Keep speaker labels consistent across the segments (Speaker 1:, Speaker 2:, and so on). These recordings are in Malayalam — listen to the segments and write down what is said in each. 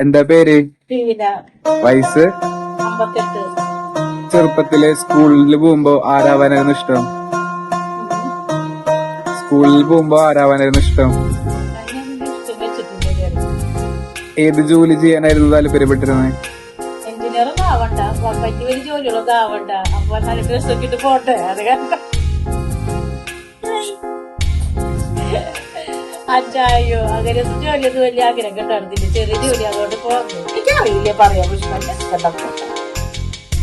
Speaker 1: എന്താ പേര്? വയസ്സ്? ചെറുപ്പത്തിലെ സ്കൂളിൽ പോകുമ്പോ ആരാവാനായിരുന്നു ഇഷ്ടം? സ്കൂളിൽ പോകുമ്പോ ആരാവാനായിരുന്നു ഇഷ്ടം? ഏത് ജോലി ചെയ്യാനായിരുന്നു താല്പര്യപ്പെട്ടിരുന്നത്
Speaker 2: എഞ്ചിനീയറൊന്നും ആവണ്ട. വലിയ വലിയ ജോലികളൊന്നും ആവണ്ട. അപ്പൊ നല്ല ഡ്രസ്സൊക്കെ ഇട്ട് പോട്ടെ. അത് കാരണം. അച്ചായോ? അങ്ങനെയൊന്നും ജോലിയൊന്നും വലിയ ആഗ്രഹം കിട്ടാറുന്നില്ല ചെറിയ ജോലി അതുകൊണ്ട് പോകുന്നു എനിക്കറിയില്ല പറയാം.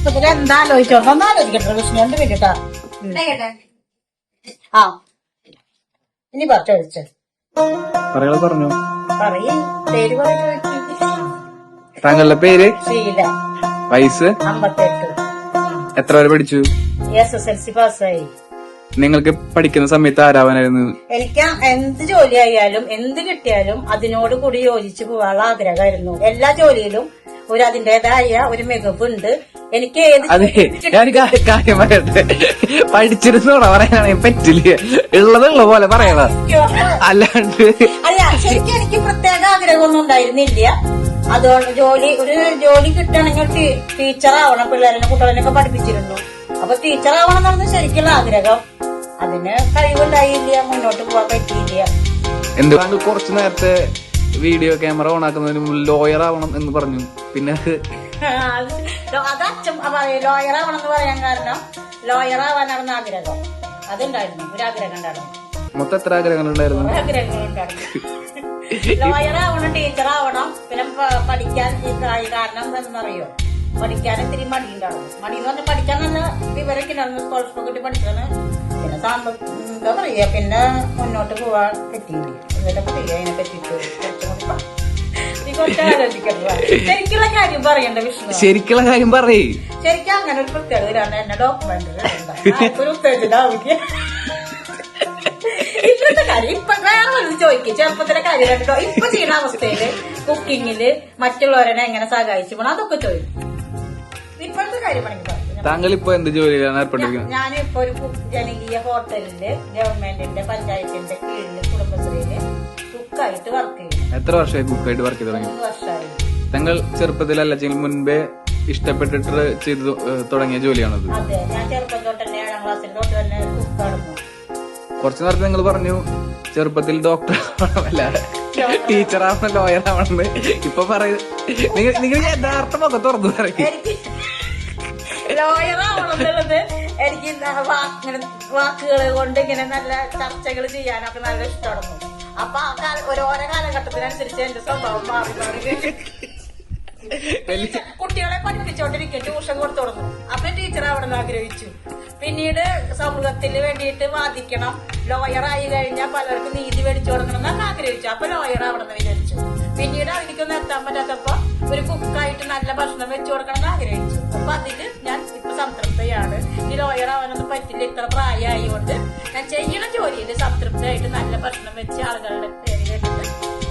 Speaker 2: എന്താ എന്താലോചിച്ചോ ഒന്ന് ആലോചിക്കട്ടെ കൃഷ്ണന്റെ പേരിട്ടാ ആ. ഇനി പറഞ്ഞു ചോദിച്ചു.
Speaker 1: പറയാതെ പറഞ്ഞു.
Speaker 2: പറയേ. പേര്
Speaker 1: താങ്കളുടെ പേര്?
Speaker 2: ശീല
Speaker 1: വയസ്സ്?
Speaker 2: അമ്പത്തെട്ട്.
Speaker 1: എത്ര വരെ പഠിച്ചു?
Speaker 2: എസ് എസ് എൽ സി പാസ്സായി.
Speaker 1: നിങ്ങൾക്ക് പഠിക്കുന്ന സമയത്ത് ആരാവാനായിരുന്നു?
Speaker 2: എനിക്ക് എന്ത് ജോലി ജോലിയായാലും എന്ത് കിട്ടിയാലും അതിനോട് കൂടി യോജിച്ചു പോകാനുള്ള ആഗ്രഹമായിരുന്നു. എല്ലാ ജോലിയിലും ഒരു അതിന്റേതായ ഒരു മികവുണ്ട്. എനിക്ക് ഏത്
Speaker 1: അതെ ഞാൻ കാര്യമായിട്ട് കാര്യം പറയട്ടെ. പഠിച്ചിരുന്നോടാ പറയാനാണെങ്കിൽ പറ്റില്ല. ഉള്ളതുള്ള പോലെ പറയണ? അല്ലാണ്ട്
Speaker 2: അല്ല ശരിക്കും എനിക്ക് പ്രത്യേക ആഗ്രഹമൊന്നും ഉണ്ടായിരുന്നില്ല. അതുകൊണ്ട് ജോലി ഒരു ജോലി കിട്ടണമെങ്കിൽ ടീച്ചറാവണം. ടീച്ചർ ആവണം പിള്ളേരെ കുട്ടികളെയൊക്കെ പഠിപ്പിച്ചിരുന്നു. അപ്പൊ ടീച്ചർ ആവണം എന്നാണ് ശരിക്കുള്ള ആഗ്രഹം. അതിന് കഴിവുണ്ടായില്ല മുന്നോട്ട് പോകാൻ പറ്റിയില്ല.
Speaker 1: എന്തുകൊണ്ട് കുറച്ചു നേരത്തെ വീഡിയോ ക്യാമറ ഓൺ ആക്കുന്നതിന് മുമ്പ് ലോയർ ആവണം എന്ന് പറഞ്ഞു. പിന്നെ അത്
Speaker 2: അച്ഛൻ ലോയർ ആവണം എന്ന് പറയാൻ കാരണം ലോയർ ആവാനാണെന്ന് ആഗ്രഹം. അതുണ്ടായിരുന്നു ഒരു ആഗ്രഹം ഉണ്ടായിരുന്നു.
Speaker 1: മൊത്തം എത്ര ആഗ്രഹങ്ങൾ ഉണ്ടായിരുന്നു?
Speaker 2: ലോയർ ആവണം ടീച്ചർ ആവണം പിന്നെ പഠിക്കാൻ കാരണം എന്താണെന്നറിയോ പഠിക്കാൻ ഇത്തിരി മടി ഉണ്ടാവും മടി എന്ന് പറഞ്ഞാൽ പഠിക്കാൻ നല്ല വിവരമൊക്കെ ഉണ്ടായിരുന്നു. സ്കോളർഷിപ്പ് കിട്ടി പഠിച്ചാണ് എന്താ പിന്നെ മുന്നോട്ട് പോവാൻ പറ്റിയില്ല. എന്നിട്ട് അതിനെ പറ്റിയിട്ട് ശരിക്കുള്ള കാര്യം പറയണ്ട വിഷ്ണു.
Speaker 1: ശരിക്കുള്ള കാര്യം പറയേ.
Speaker 2: ശരിക്കും അങ്ങനെ ഒരു പ്രത്യേകത ഇല്ലാണ്ട് എന്നെ ഡോക്യുമെന്റ് ഒരു ഉത്തേജനാവില്ല ഇപ്പോഴത്തെ കാര്യം ഇപ്പൊ വേറെ ഒരു ചോദിക്കും ചെറുപ്പത്തിലെ കാര്യം ഇപ്പൊ ചെയ്യുന്ന അവസ്ഥയിൽ കുക്കിങ്ങിൽ മറ്റുള്ളവരെ എങ്ങനെ സഹായിച്ചു പോണം? അതൊക്കെ ചോദിക്കും. ഇപ്പോഴത്തെ കാര്യം വേണമെങ്കിൽ പറയും.
Speaker 1: താങ്കൾ ഇപ്പൊ എന്ത് ജോലിയിലാണ് ഏർപ്പെട്ടിരിക്കുന്നത്
Speaker 2: ഞാനിപ്പോ ഒരു ജനകീയ ഹോട്ടലിൽ ഗവൺമെന്റിന്റെ പഞ്ചായത്തിന്റെ കീഴിൽ കുടുംബശ്രീയിൽ കുക്കായിട്ട് വർക്ക് ചെയ്യുന്നു.
Speaker 1: എത്ര വർഷമായി കുക്കായിട്ട് വർക്ക് ചെയ്ത് തുടങ്ങി?
Speaker 2: മൂന്ന് വർഷമായി.
Speaker 1: താങ്കൾ ചെറുപ്പത്തിൽ അല്ലെങ്കിൽ മുൻപേ ഇഷ്ടപ്പെട്ടിട്ട് ചെയ്തു തുടങ്ങിയ ജോലിയാണത്.
Speaker 2: അതെ ഞാൻ ചെറുപ്പം തൊട്ട് തന്നെ ഏഴാം ക്ലാസ്സിൽ തൊട്ട് തന്നെ കുക്കാടുന്നു
Speaker 1: കുറച്ചു നേരത്തെ നിങ്ങൾ പറഞ്ഞു ചെറുപ്പത്തിൽ ഡോക്ടർ ആവണമല്ല ടീച്ചർ ആവണം. ലോയർ ആവണമെന്ന് ഇപ്പൊ പറയുന്നത് നിങ്ങൾ യഥാർത്ഥമൊക്കെ യഥാർത്ഥ മുഖം തുറന്നു പറയും.
Speaker 2: ആവണമെന്നുള്ളത് എനിക്ക് ഇങ്ങനെ വാക്കുകൾ കൊണ്ട് ഇങ്ങനെ നല്ല ചർച്ചകൾ ചെയ്യാനൊക്കെ നല്ല ഇഷ്ടമാണ് അപ്പൊ ആ കാല ഓരോരോ കാലഘട്ടത്തിനനുസരിച്ച് എന്റെ സ്വഭാവം മാറി മാറി. കുട്ടികളെ പഠിപ്പിച്ചോണ്ടിരിക്കും ട്യൂഷൻ കൊടുത്തു തുടങ്ങും. അപ്പൊ ടീച്ചർ അവിടെ നിന്ന് ആഗ്രഹിച്ചു. പിന്നീട് സമൂഹത്തിന് വേണ്ടിയിട്ട് വാദിക്കണം. ലോയർ ആയി കഴിഞ്ഞാൽ പലർക്കും നീതി മേടിച്ചു കൊടുക്കണം എന്നൊക്കെ ആഗ്രഹിച്ചു. അപ്പൊ ലോയർ അവിടെ നിന്ന് വിചാരിച്ചു. പിന്നീട് അതിലേക്കൊന്നും എത്താൻ പറ്റാത്തപ്പോ ഒരു കുക്കായിട്ട് നല്ല ഭക്ഷണം വെച്ചു കൊടുക്കണം എന്ന് ആഗ്രഹിച്ചു. അപ്പൊ അതിൽ ഞാൻ ഇപ്പൊ സംതൃപ്തയാണ്. ഈ ലോയർ ആവാനൊന്നും പറ്റില്ല. ഇത്ര പ്രായമായതുകൊണ്ട് ഞാൻ ചെയ്യണ ജോലിയിൽ സംതൃപ്തയായിട്ട് നല്ല ഭക്ഷണം വെച്ച് ആളുകളുടെ പേര് കേട്ടിട്ട്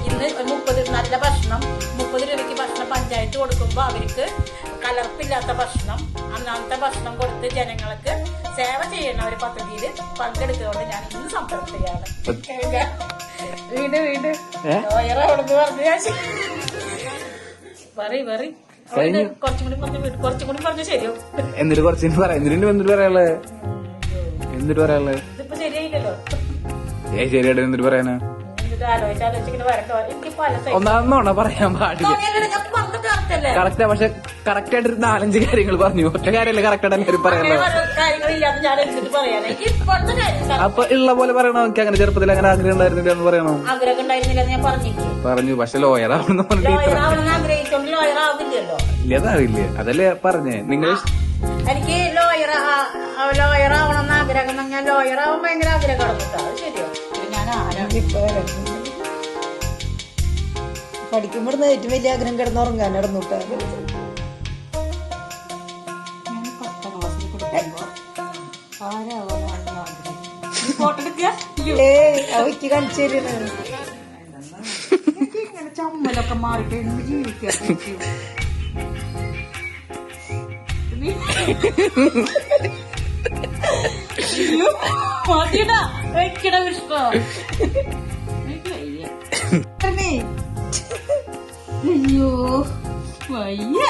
Speaker 2: ഇന്ന് ഒരു മുപ്പത് നല്ല ഭക്ഷണം മുപ്പത് രൂപയ്ക്ക് ഭക്ഷണം പഞ്ചായത്ത് കൊടുക്കുമ്പോൾ അവർക്ക് കലർപ്പില്ലാത്ത ഭക്ഷണം അന്നാമത്തെ ഭക്ഷണം കൊടുത്ത് ജനങ്ങൾക്ക് സേവ ചെയ്യുന്ന ഒരു പദ്ധതിയിൽ പങ്കെടുത്തുകൊണ്ട് ഞാൻ ഇന്ന് സംതൃപ്തിയാണ്.
Speaker 1: എന്നിട്ട് കുറച്ച് പറയാം. എന്നിട്ട് എന്നിട്ട് പറയാനുള്ളത് എന്നിട്ട് പറയാനുള്ളത് ശരിയായിട്ട് എന്നിട്ട് പറയാനാ? ഒന്നാമെന്നോണ പറയാൻ പാടില്ല. കറക്റ്റാ പക്ഷെ കറക്റ്റ് ആയിട്ട് ഒരു നാലഞ്ച് കാര്യങ്ങൾ പറഞ്ഞു. ഒറ്റ കാര്യമല്ല കറക്റ്റ് ആയിട്ട് എല്ലാവരും പറയാനുള്ളത്?
Speaker 2: കാര്യങ്ങളില്ലാതെ ഞാൻ എടുത്തിട്ട് പറയാനേ ഇപ്പോഴത്തെ കാര്യം
Speaker 1: അപ്പൊ ഉള്ള പോലെ പറയണോ? എനിക്ക് അങ്ങനെ ചെറുപ്പത്തിൽ അങ്ങനെ ആഗ്രഹം ഉണ്ടായിരുന്നില്ല എന്ന് പറയണോ? പറഞ്ഞു പക്ഷെ ലോയർ
Speaker 2: ആവണം
Speaker 1: ഇല്ലതാവില്ല അതല്ലേ പറഞ്ഞേ. നിങ്ങൾ
Speaker 2: എനിക്ക് ലോയർ ലോയർ ആവണം എന്ന് ആഗ്രഹം ഞാൻ ലോയർ ആവാൻ ഭയങ്കര ആഗ്രഹം ശരിയോ.
Speaker 3: പഠിക്കുമ്പോൾ ഏറ്റവും വലിയ ആഗ്രഹം കിടന്നുറങ്ങാൻ കിടന്നുട്ടാ
Speaker 2: ഞാൻ പത്താം ക്ലാസ്സിൽ പഠിക്കുമ്പോ ആരാവാനാണെന്ന് ആഗ്രഹം? നീ ഫോട്ടോ എടുക്കുക
Speaker 3: ഏ അവയ്ക്ക് കാണിച്ചു തരുന്നത്
Speaker 2: ചമ്മലൊക്കെ മാറിട്ട് ജീവിക്കാൻ അയ്യോ വയ്യ.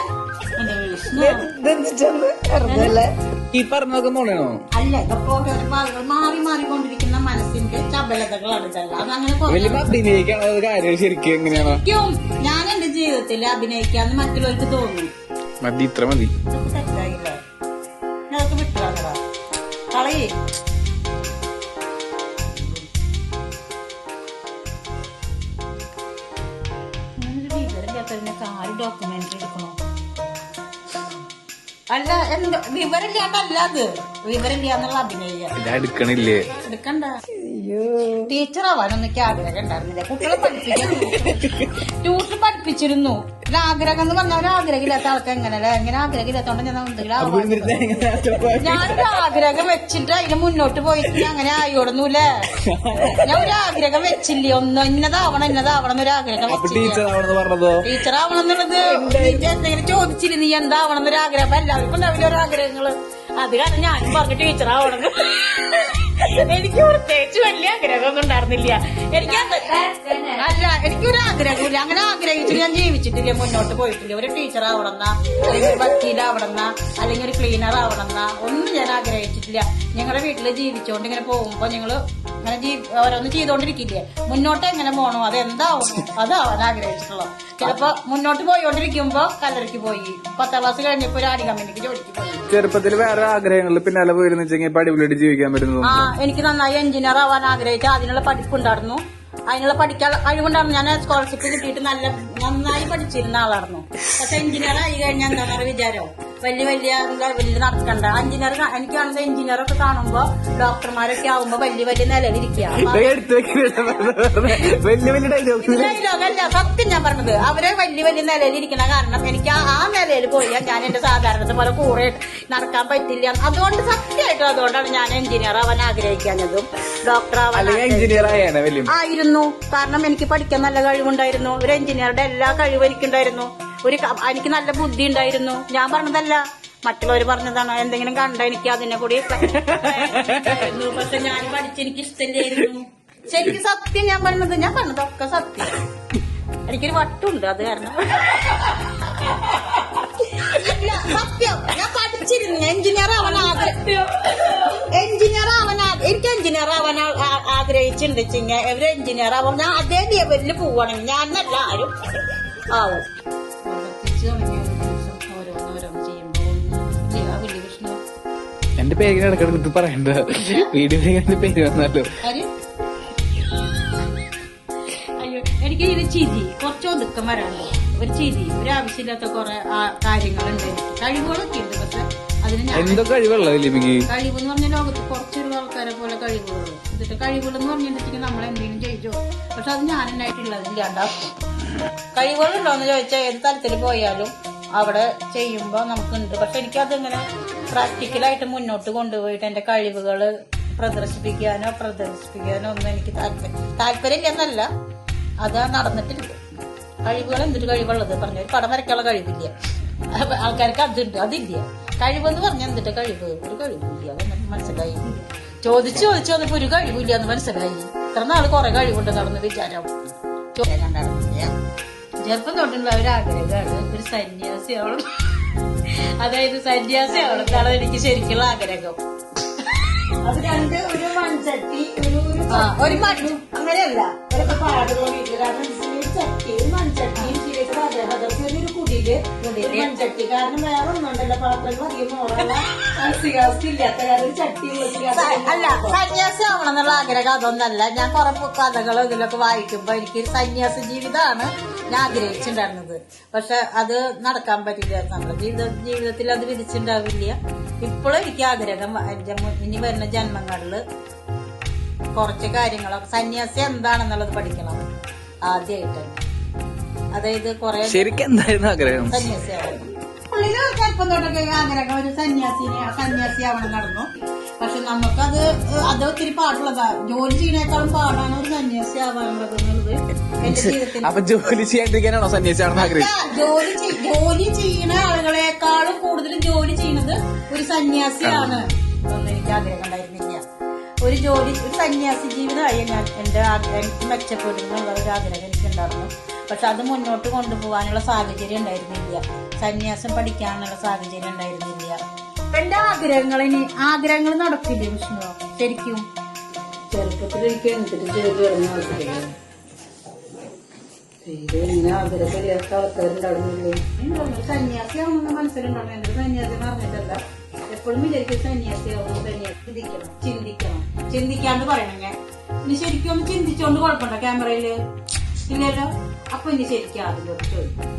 Speaker 1: ഈ പറഞ്ഞതൊക്കെ നോണോ
Speaker 2: അല്ല ഇതൊക്കെ മാറി മാറിക്കൊണ്ടിരിക്കുന്ന മനസ്സിന്റെ ചപലതകളാണ് ഇതെല്ലാം. അതങ്ങനെ
Speaker 1: വലിയ അഭിനയിക്കാനുള്ള കാര്യം ശരിക്കും എങ്ങനെയാണ്?
Speaker 2: ഞാൻ എന്റെ ജീവിതത്തിൽ അഭിനയിക്കാന്ന് മറ്റുള്ളവർക്ക് തോന്നുന്നു
Speaker 1: മതി ഇത്ര മതി.
Speaker 2: തെറ്റായില്ലേ കളയേ ഡോക്യുമെന്ററി എടുക്കണോ? അല്ല എന്ത്? വിവരമില്ലാണ്ടല്ല അത്. വിവരം ഇല്ലാന്നുള്ള
Speaker 1: ഇത് എടുക്കണില്ലേ?
Speaker 2: എടുക്കണ്ട. ടീച്ചർ ആവാനൊന്നും ആഗ്രഹം ഉണ്ടായിരുന്നില്ല. കുട്ടികളെ പഠിപ്പിക്കാൻ ട്യൂഷൻ പഠിപ്പിച്ചിരുന്നു. ഒരു ആഗ്രഹം എന്ന് പറഞ്ഞാൽ ഒരു ആഗ്രഹമില്ലാത്ത ആൾക്ക് എങ്ങനെയല്ലേ എങ്ങനെ ആഗ്രഹമില്ലാത്തോണ്ട് ഞാൻ എന്തെങ്കിലും ഞാനൊരു ആഗ്രഹം വെച്ചിട്ട് അതിന് മുന്നോട്ട് പോയിട്ട് അങ്ങനെ ആയോടൊന്നുമില്ലേ ഞാൻ ഒരു ആഗ്രഹം വെച്ചില്ലേ? ഒന്ന് ഇന്നതാവണം ഇന്നതാവണം ഒരു ആഗ്രഹം
Speaker 1: ടീച്ചർ
Speaker 2: ആവണം എന്നുള്ളത് എന്തെങ്കിലും ചോദിച്ചില്ല? നീ എന്താവണം എന്നൊരു ആഗ്രഹം. എല്ലാവർക്കും ഉണ്ടാവില്ല ഓരോ ആഗ്രഹങ്ങൾ? അത് കാരണം ഞാനും പറഞ്ഞു ടീച്ചർ ആവണം എനിക്ക് പ്രത്യേകിച്ച് വലിയ ആഗ്രഹമൊന്നും ഉണ്ടായിരുന്നില്ല. എനിക്ക് അല്ല എനിക്കൊരു ആഗ്രഹമില്ല. അങ്ങനെ ആഗ്രഹിച്ചിട്ട് ഞാൻ ജീവിച്ചിട്ടില്ല. മുന്നോട്ട് പോയിട്ടില്ല. ഒരു ടീച്ചർ ആവണമെന്ന അല്ലെങ്കിൽ ഒരു വക്കീലാവണമെന്ന അല്ലെങ്കിൽ ഒരു ക്ലീനർ ആവണമെന്ന. ഒന്നും ഞാൻ ആഗ്രഹിച്ചിട്ടില്ല. ഞങ്ങളുടെ വീട്ടിൽ ജീവിച്ചുകൊണ്ട് ഇങ്ങനെ പോകുമ്പോ ഞങ്ങൾ അങ്ങനെ ജീ ഓരോന്ന് ചെയ്തോണ്ടിരിക്കില്ലേ? മുന്നോട്ട് എങ്ങനെ പോകണോ അത് എന്താവണോ അതാവാൻ ആഗ്രഹിച്ചിട്ടുള്ളത്. ചിലപ്പോ മുന്നോട്ട് പോയോണ്ടിരിക്കുമ്പോ കല്ലറയ്ക്ക് പോയി. പത്താം ക്ലാസ് കഴിഞ്ഞപ്പോ ഒരു ആടി കമ്പനിക്ക് ജോലിക്ക് പോയി.
Speaker 1: ചെറുപ്പത്തിൽ വേറെ ആഗ്രഹങ്ങളിൽ പിന്നാലെ പോയിരുന്നു വെച്ചെങ്കിൽ ഇപ്പൊ അടിപൊളിയായിട്ട് ജീവിക്കാൻ പറ്റുന്നു
Speaker 2: എനിക്ക് നന്നായി എഞ്ചിനീയർ ആവാൻ ആഗ്രഹിച്ച അതിനുള്ള പഠിപ്പുണ്ടായിരുന്നു. അതിനുള്ള പഠിക്കാൻ കഴിവുണ്ടായിരുന്നു. ഞാൻ സ്കോളർഷിപ്പ് കിട്ടിയിട്ട് നല്ല നന്നായി പഠിച്ചിരുന്ന ആളായിരുന്നു. പക്ഷെ എഞ്ചിനീയർ ആയി കഴിഞ്ഞാൽ എന്താണ് വിചാരം? വലിയ വലിയ വലിയ നടക്കണ്ട. എഞ്ചിനീയർ എനിക്ക് കാണുന്ന എഞ്ചിനീയർ ഒക്കെ കാണുമ്പോ ഡോക്ടർമാരൊക്കെ ആവുമ്പോ വലിയ വലിയ
Speaker 1: നിലവിരിക്കുക
Speaker 2: ഡയലോഗല്ല സത്യം ഞാൻ പറഞ്ഞത്. അവരെ വലിയ വലിയ നിലയിലിരിക്കണ കാരണം എനിക്ക് ആ- നിലയിൽ പോയാൽ ഞാൻ എന്റെ സാധാരണത്തെ പോലെ കൂടെ നടക്കാൻ പറ്റില്ല. അതുകൊണ്ട് സത്യമായിട്ടും അതുകൊണ്ടാണ് ഞാൻ എഞ്ചിനീയർ ആവാൻ ആഗ്രഹിക്കാഞ്ഞതും ഡോക്ടർ ആവാൻ
Speaker 1: എഞ്ചിനീയർ ആയാണ് വലിയ
Speaker 2: ആയിരുന്നു കാരണം എനിക്ക് പഠിക്കാൻ നല്ല കഴിവുണ്ടായിരുന്നു. ഒരു എഞ്ചിനീയറുടെ എല്ലാ കഴിവും എനിക്കുണ്ടായിരുന്നു. ഒരു എനിക്ക് നല്ല ബുദ്ധി ഉണ്ടായിരുന്നു. ഞാൻ പറഞ്ഞതല്ല. മറ്റുള്ളവർ പറഞ്ഞതാണ്. എന്തെങ്കിലും കണ്ട എനിക്ക് അതിനെ കൂടി ഉണ്ടായിരുന്നു. പക്ഷെ ഞാൻ പഠിച്ച് എനിക്ക് ഇഷ്ടമില്ലായിരുന്നു ശരിക്കും സത്യം ഞാൻ പറഞ്ഞത് ഞാൻ പറഞ്ഞതൊക്കെ സത്യം. എനിക്കൊരു വട്ടുണ്ട് അത് കാരണം. സത്യം. ആഗ്രഹിച്ചിട്ടുണ്ട് ചിങ്ങ. ഒരു എഞ്ചിനീയർ ആവും. ഞാൻ അതേ ലെവലിൽ പോവാണെങ്കിൽ ഞാൻ നല്ല ആരും ആവും.
Speaker 1: എന്റെ പേര് ഇടക്കിടക്ക് പറയണ്ട. വീഡിയോ എന്റെ പേര് വന്നല്ലോ
Speaker 2: അയ്യോ എനിക്ക് ഇത് ചിരി. കുറച്ച് ഒതുക്കം വരാണ്ട് ഒരു ചിരി. ഒരു ആവശ്യമില്ലാത്ത കുറെ കാര്യങ്ങളുണ്ട്. കഴിവുകളൊക്കെ ഉണ്ട് പക്ഷെ അതിന് ഞാൻ
Speaker 1: എന്തോ കഴിവുള്ള വലിയമ്മക്ക്
Speaker 2: കഴിവ് എന്ന് പറഞ്ഞ ലോകത്ത് കുറച്ചൊരു ആൾക്കാരെ പോലെ കഴിവുകൾ എന്നിട്ട് കഴിവുകളെന്ന് പറഞ്ഞിട്ടുണ്ടെങ്കിൽ നമ്മൾ എന്തെങ്കിലും ചെയ്തോ. പക്ഷെ അത് ഇല്ലാണ്ടാക്കും. കഴിവുകളുണ്ടോ എന്ന് ചോദിച്ചാൽ ഏത് തലത്തിൽ പോയാലും അവിടെ ചെയ്യുമ്പോൾ നമുക്കുണ്ട്. പക്ഷെ എനിക്കതിങ്ങനെ പ്രാക്ടിക്കലായിട്ട് മുന്നോട്ട് കൊണ്ടുപോയിട്ട് എന്റെ കഴിവുകൾ പ്രദർശിപ്പിക്കാനോ പ്രദർശിപ്പിക്കാനോ ഒന്നും എനിക്ക് താല്പര്യം താല്പര്യം എന്നല്ല അത് നടന്നിട്ടില്ല കഴിവുകൾ എന്തൊരു കഴിവുള്ളത്? പറഞ്ഞ ഒരു പടം വരയ്ക്കാനുള്ള കഴിവില്ല. ആൾക്കാർക്ക് അതുണ്ട്. അതില്ല. കഴിവെന്ന് പറഞ്ഞാൽ എന്തിട്ട് കഴിവ്. ഒരു കഴിവില്ല. അതൊന്നും മനസ്സിലായി ചോദിച്ചു ചോദിച്ചു വന്നപ്പോ ഒരു കഴിവില്ല എന്ന് മനസ്സിലായി. ഇത്ര നാൾ കുറെ കഴിവുണ്ട് നടന്ന് വിചാരം. ചെറുപ്പം തൊട്ടുള്ള ഒരു ആഗ്രഹമാണ്. ഒരു സന്യാസി ആവണം അതായത് സന്യാസി ആവണം എനിക്ക് ശരിക്കുള്ള ആഗ്രഹം.
Speaker 3: അത് രണ്ട് ഒരു മൺചട്ടി ഒരു ഒരു
Speaker 2: മണ്ണു
Speaker 3: അങ്ങനെയല്ല. പാടുള്ള ഒരു മൺചട്ടിയും ഒരു ഒരു മൺചട്ടി. കാരണം വേറെ ഒന്നുണ്ടല്ലോ പാത്രങ്ങൾ അധികം മോറുള്ള അസ്ഥികാസ്തി ഇല്ലാത്ത കാരണം ചട്ടി
Speaker 2: അല്ല സന്യാസി ആവണം എന്നുള്ള ആഗ്രഹം അതൊന്നല്ല. ഞാൻ കുറെ കഥകളും ഇതിലൊക്കെ വായിക്കുമ്പോ എനിക്ക് സന്യാസ ജീവിതമാണ് ഞാൻ ആഗ്രഹിച്ചിട്ടുണ്ടായിരുന്നത്. പക്ഷെ അത് നടക്കാൻ പറ്റില്ല. നമ്മുടെ ജീവിത ജീവിതത്തിൽ അത് വിധിച്ചിട്ടുണ്ടാവില്ല. ഇപ്പോഴും എനിക്ക് ആഗ്രഹം ഇനി വരുന്ന ജന്മങ്ങളിൽ കുറച്ച് കാര്യങ്ങളൊക്കെ സന്യാസി എന്താണെന്നുള്ളത് പഠിക്കണം ആദ്യമായിട്ട് അതായത് കുറെ
Speaker 1: ശരിക്കും എന്തായിരുന്നു ആഗ്രഹം?
Speaker 2: സന്യാസിയാവണം ഉള്ളിൽ ചെറുപ്പം തൊട്ടൊക്കെ ആഗ്രഹം. ഒരു സന്യാസിനെ സന്യാസിയാവണം നടന്നു. പക്ഷെ നമുക്കത് അത് ഒത്തിരി പാടുള്ളതാ ജോലി ചെയ്യണേക്കാളും പാടാണ് ഒരു സന്യാസി ആവാനുള്ളത് എന്നുള്ളത്
Speaker 1: അപ്പൊ ജോലി ചെയ്യാണ്ടിരിക്കാനാണോ സന്യാസിയാണെന്ന് ആഗ്രഹം
Speaker 2: അല്ല, ജോലി ജോലി ചെയ്യുന്ന ആളുകളെക്കാളും കൂടുതൽ ജോലി ചെയ്യുന്നത് ഒരു സന്യാസിയാണ് എന്ന് എനിക്ക് ആഗ്രഹം ഉണ്ടായിരുന്നില്ല. ഒരു ജോലി ഒരു സന്യാസി ജീവിതമായി ഞാൻ എന്റെ ആഗ്രഹം എനിക്ക് മെച്ചപ്പെടുന്നുള്ള ഒരു ആഗ്രഹം എനിക്കുണ്ടായിരുന്നു. പക്ഷെ അത് മുന്നോട്ട് കൊണ്ടുപോകാനുള്ള സാഹചര്യം ഉണ്ടായിരുന്നില്ല. സന്യാസം പഠിക്കാനുള്ള സാഹചര്യം ഉണ്ടായിരുന്നില്ല. എന്റെ ആഗ്രഹങ്ങൾ ഇനി ആഗ്രഹങ്ങൾ നടക്കില്ലേ വിഷ്ണു? ശരിക്കും?
Speaker 3: ചെറുപ്പത്തിൽ എനിക്ക് എന്തിട്ട് ചെയ്തു വരുന്ന ആഗ്രഹം തീരെ ഇങ്ങനെ ആഗ്രഹം ചെയ്യാത്ത ആൾക്കാരുണ്ടായിരുന്നില്ലേ
Speaker 2: സന്യാസിയാവുന്ന മനസ്സിലുണ്ടാവും എന്റെ സന്യാസി പറഞ്ഞിട്ടല്ല. എപ്പോഴും വിചാരിക്കും സന്യാസി ചിന്തിക്കണം. ചിന്തിക്കണം. ചിന്തിക്കാണ്ട് പറയണം ഞാൻ. ഇനി ശരിക്കും ഒന്ന് ചിന്തിച്ചോണ്ട് കുഴപ്പമുണ്ടോ ക്യാമറയിൽ? ഇല്ലല്ലോ. അപ്പൊ ഇനി ശരിക്കും ആദ്യം ചോദിക്കും.